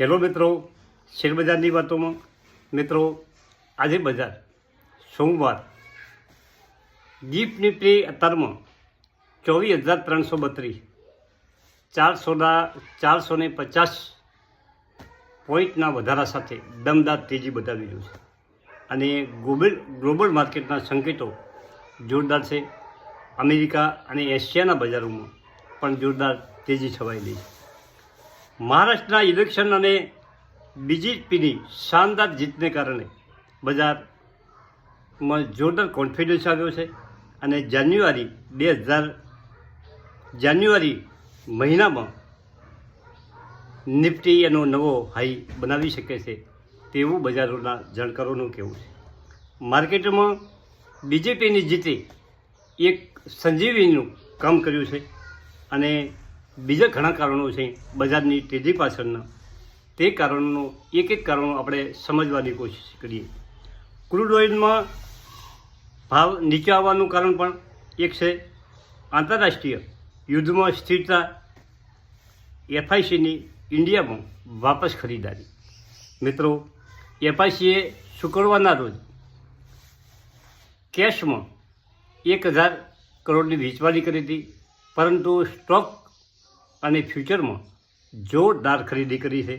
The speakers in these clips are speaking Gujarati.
હેલો મિત્રો, શેરબજારની વાતોમાં. મિત્રો, આજે બજાર, સોમવાર. ગીફ્ટ નિફ્ટી અત્યારમાં ચોવીસ હજાર ત્રણસો બત્રીસ, ચારસોના ચારસો ને પચાસ પોઈન્ટના વધારા સાથે દમદાર તેજી બતાવી રહ્યું છે. અને ગ્લોબલ ગ્લોબલ માર્કેટના સંકેતો જોરદાર છે. અમેરિકા અને એશિયાના બજારોમાં પણ જોરદાર તેજી છવાયેલી છે. મહારાષ્ટ્રના ઇલેક્શન અને બીજેપીની શાનદાર જીતને કારણે બજારમાં જોરદાર કોન્ફિડન્સ આવ્યો છે અને જાન્યુઆરી બે હજાર જાન્યુઆરી મહિનામાં નિફ્ટી એનો નવો હાઈ બનાવી શકે છે તેવું બજારોના જાણકારોનું કહેવું છે. માર્કેટમાં બીજેપીની જીતે એક સંજીવીનું કામ કર્યું છે અને બીજા ઘણા કારણો છે બજારની તેજી પાછળના. તે કારણોનો, એક એક કારણો આપણે સમજવાની કોશિશ કરીએ. ક્રૂડ ઓઇલમાં ભાવ નીચે આવવાનું કારણ પણ એક છે આંતરરાષ્ટ્રીય યુદ્ધમાં સ્થિરતા એફઆઈસીની ઇન્ડિયામાં વાપસ ખરીદારી. મિત્રો, એફઆઈસીએ શુક્રવારના રોજ કેશમાં એક હજાર કરોડની વેચવાલી કરી હતી, પરંતુ સ્ટોક અને ફ્યુચરમાં જોરદાર ખરીદી કરી છે.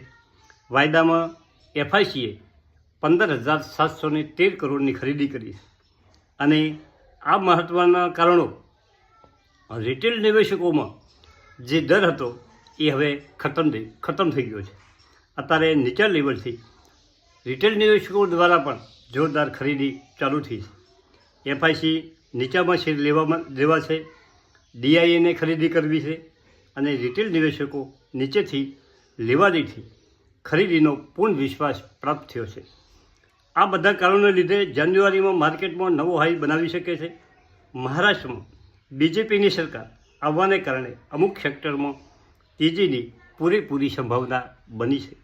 વાયદામાં એફઆઈસીએ પંદર હજાર સાતસો ને તેર કરોડની ખરીદી કરી છે. અને આ મહત્ત્વના કારણો રિટેલ નિવેશકોમાં જે દર હતો એ હવે ખતમ થઈ ખતમ થઈ ગયો છે. અત્યારે નીચા લેવલથી રિટેલ નિવેશકો દ્વારા પણ જોરદાર ખરીદી ચાલુ થઈ છે. એફઆઈસી નીચામાં શેર લેવામાં લેવા છે ડીઆઈએને ખરીદી કરવી છે. અને રિટેલ નિવેશકો નીચેથી લેવાદીથી ખરીદીનો પૂર્ણ વિશ્વાસ પ્રાપ્ત થયો છે. આ બધા કારણોને લીધે જાન્યુઆરીમાં માર્કેટમાં નવો હાઈ બનાવી શકે છે. મહારાષ્ટ્રમાં બીજેપીની સરકાર આવવાને કારણે અમુક સેક્ટરમાં તેજીની પૂરેપૂરી સંભાવના બની છે.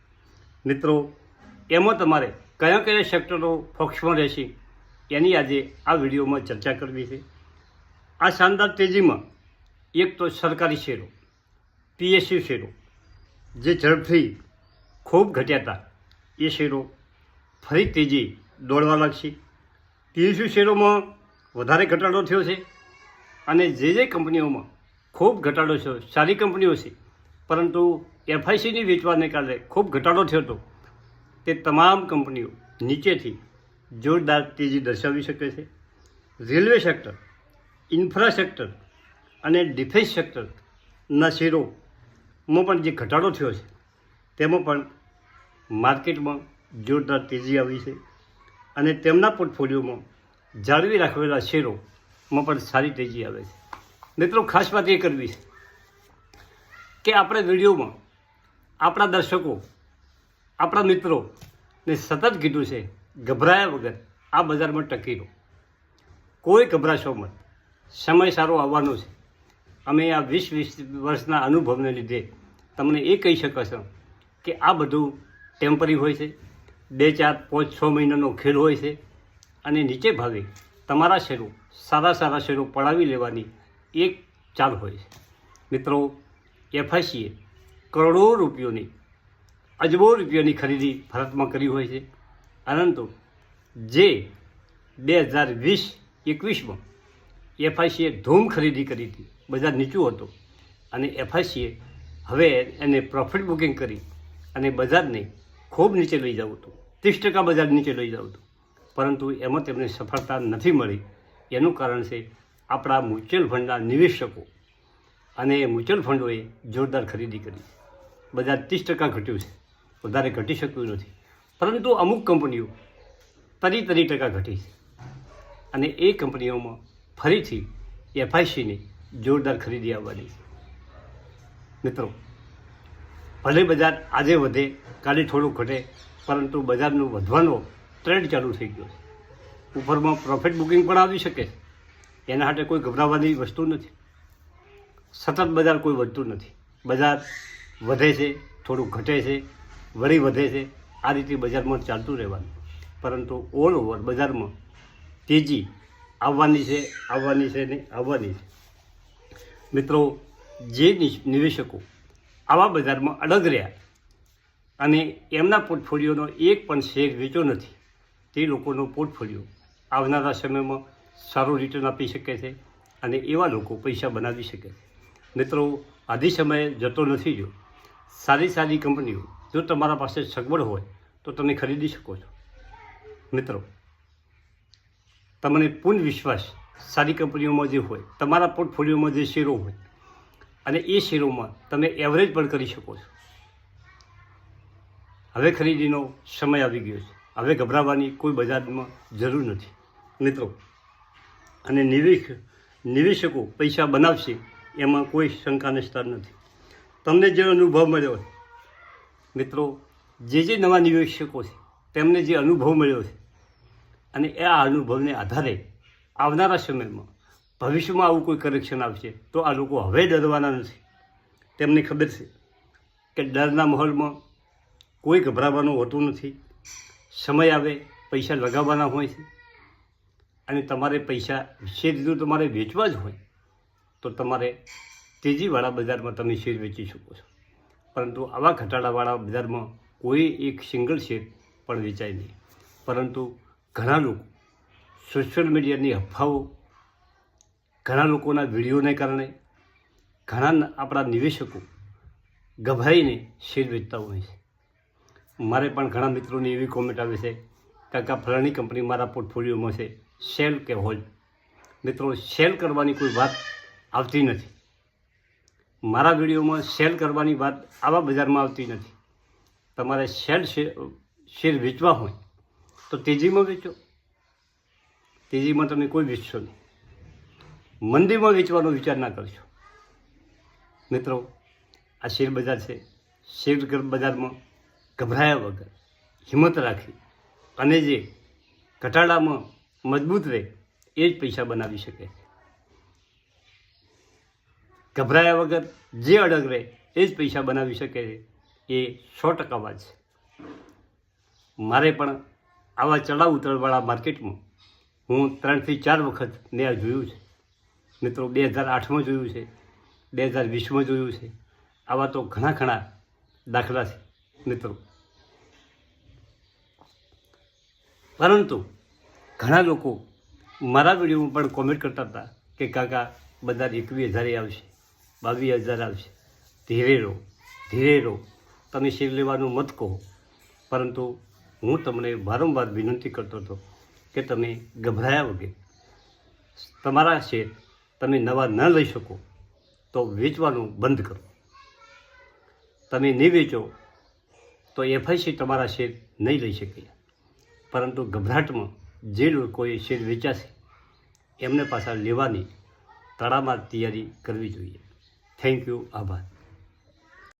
મિત્રો, એમાં તમારે કયા કયા સેક્ટરો ફોક્સમાં રહેશે એની આજે આ વિડીયોમાં ચર્ચા કરવી છે. આ શાનદાર તેજીમાં એક તો સરકારી શેરો પીએસયુ શેરો. જે ઝડપથી ખૂબ ઘટ્યા હતા. એ શેરો ફરી તેજી દોડવા લાગશે. પીએસયુ શેરોમાં વધારે ઘટાડો થયો છે અને જે જે કંપનીઓમાં ખૂબ ઘટાડો થયો, સારી કંપનીઓ છે, પરંતુ એફઆઈસીની વેચવાને કારણે ખૂબ ઘટાડો થયો હતો. તે તમામ કંપનીઓ નીચેથી જોરદાર તેજી દર્શાવી શકે છે. રેલવે સેક્ટર ઇન્ફ્રા સેક્ટર અને ડિફેન્સ સેક્ટરના શેરોમાં પણ જે ઘટાડો થયો છે, તેમાં પણ માર્કેટમાં જોરદાર તેજી આવી છે અને તેમના પોર્ટફોલિયોમાં જાળવી રાખેલા શેરોમાં પણ સારી તેજી આવે છે. મિત્રો, ખાસ વાત એ કરવી છે કે આપણે વિડીયોમાં આપણા દર્શકો, આપણા મિત્રોને સતત કીધું છે, ગભરાયા વગર આ બજારમાં ટકી રહો. કોઈ ગભરાશો મત. સમય સારો આવવાનો છે. અમે આ વીસ વીસ વર્ષના અનુભવને લીધે તમને એ કહી શકો કે આ બધું ટેમ્પરી હોય છે. બે, ચાર, પાંચ, છ મહિનાનો ખેલ હોય છે. અને નીચે ભાગે તમારા શેરો સારા સારા શેરો પડાવી લેવાની એક ચાલ હોય છે. મિત્રો એફઆઈસીએ કરોડો રૂપિયોની, અજબો રૂપિયાની ખરીદી ભારતમાં કરી હોય છે. પરંતુ જે બે હજાર વીસ, એકવીસમાં એફઆઈસીએ ધૂમ ખરીદી કરી હતી, બજાર નીચું હતું. અને એફઆઈસીએ હવે એને પ્રોફિટ બુકિંગ કરી અને બજારને ખૂબ નીચે લઈ જવું હતું. ત્રીસ ટકા બજાર નીચે લઈ જવું હતું. પરંતુ એમાં તેમને સફળતા નથી મળી. એનું કારણ છે આપણા મ્યુચ્યુઅલ ફંડના નિવેશકો. અને મ્યુચ્યુઅલ ફંડોએ જોરદાર ખરીદી કરી. બજાર ત્રીસ ટકા ઘટ્યું છે. વધારે ઘટી શક્યું નથી. પરંતુ અમુક કંપનીઓ તરી તરી ટકા ઘટી છે. અને એ કંપનીઓમાં ફરીથી એફઆઈસીની જોરદાર ખરીદી આવવાની છે. મિત્રો, ભલે બજાર આજે વધે, કાલે થોડું ઘટે, પરંતુ બજારનું વધવાનો ટ્રેન્ડ ચાલુ થઈ ગયો છે. ઉપરમાં પ્રોફિટ બુકિંગ પણ આવી શકે. એના માટે કોઈ ગભરાવાની વસ્તુ નથી. સતત બજાર કોઈ વધતું નથી. બજાર વધે છે, થોડું ઘટે છે, વળી વધે છે, આ રીતે બજારમાં ચાલતું રહેવાનું. પરંતુ ઓલ ઓવર બજારમાં તેજી આવવાની છે આવવાની છે ને આવવાની છે. મિત્રો જે નિવેશકો આવા બજારમાં અડગ રહ્યા અને એમના પોર્ટફોલિયોનો એક પણ શેર વેચો નથી, તે લોકોનો પોર્ટફોલિયો આવનારા સમયમાં સારું રિટર્ન આપી શકે છે અને એવા લોકો પૈસા બનાવી શકે છે. મિત્રો આધી સમયે જતો નથી જો સારી સારી કંપનીઓ જો તમારા પાસે સગવડ હોય, તો તમે ખરીદી શકો છો. મિત્રો, તમને પૂર્ણ વિશ્વાસ સારી કંપનીઓમાં જે હોય, તમારા પોર્ટફોલિયોમાં જે શેરો હોય અને એ શેરોમાં તમે એવરેજ પણ કરી શકો છો. હવે ખરીદીનો સમય આવી ગયો છે. હવે ગભરાવાની કોઈ બજારમાં જરૂર નથી. મિત્રો, અને નિવેશ, નિવેશકો પૈસા બનાવશે એમાં કોઈ શંકાને સ્તર નથી. તમને જે અનુભવ મળ્યો છે, મિત્રો, જે જે નવા નિવેશકો છે, તેમને જે અનુભવ મળ્યો છે, અને એ આ અનુભવને આધારે આવનારા સમયમાં ભવિષ્યમાં આવું કોઈ કરેક્શન આવશે, તો આ લોકો હવે ડરવાના નથી. તેમને ખબર છે કે ડરના માહોલમાં કોઈ ગભરાવાનું હોતું નથી. સમય આવે, પૈસા લગાવવાના હોય છે. અને તમારે પૈસા શેર જો તમારે વેચવા જ હોય, તો તમારે તેજીવાળા બજારમાં તમે શેર વેચી શકો છો. પરંતુ આવા ઘટાડાવાળા બજારમાં કોઈ એક સિંગલ શેર પણ વેચાય નહીં. પરંતુ ઘણા લોકો સોશિયલ મીડિયાની અફવાઓ ઘણા લોકોના વિડીયોને કારણે ઘણા આપણા નિવેશકો ગભરાઈને શેર વેચતા હોય છે. મારે પણ ઘણા મિત્રોની એવી કોમેન્ટ આવે છે, કાકા, ફલાણી કંપની મારા પોર્ટફોલિયોમાં છે સેલ કે હોલ્ડ મિત્રો સેલ કરવાની કોઈ વાત આવતી નથી. મારા વિડીયોમાં સેલ કરવાની વાત આવા બજારમાં આવતી નથી. તમારે સેલ શેર શેર વેચવા હોય તો તેજીમાં વેચો. તેજીમાં તમે કોઈ વેચશો નહીં. મંદીમાં વેચવાનો વિચાર ના કરશો. મિત્રો, આ શેર બજાર છે. શેર બજારમાં ગભરાયા વગર હિંમત રાખી અને જે ઘટાડામાં મજબૂત રહે એ જ પૈસા બનાવી શકે. ગભરાયા વગર જે અડગ રહે એ જ પૈસા બનાવી શકે એ સો ટકા વાત છે. મારે પણ આવા ચડાવ ઉતરવાળા માર્કેટમાં હું ત્રણથી ચાર વખત મેં આ જોયું છે. મિત્રો, બે હજાર આઠમાં જોયું છે, બે હજાર વીસમાં જોયું છે. આવા તો ઘણા ઘણા દાખલા છે, મિત્રો. પરંતુ ઘણા લોકો મારા વિડીયોમાં પણ કોમેન્ટ કરતા હતા કે, કાકા, બધા એકવીસ હજારે આવશે, બાવીસ હજાર આવશે. ધીરે રહો ધીરે રહો. તમે શેર લેવાનું મત કહો. પરંતુ હું તમને વારંવાર વિનંતી કરતો હતો કે, તમે ગભરાયા વગર તમારા શેર તમે નવા ન લઈ શકો, તો વેચવાનું બંધ કરો. તમે નહીં વેચો, તો એફઆઈસી તમારા શેર નહીં લઈ શકે. પરંતુ ગભરાટમાં જે લોકોએ શેર વેચાશે એમને પાછા લેવાની તળામાં તૈયારી કરવી જોઈએ. થેન્ક યુ આભાર.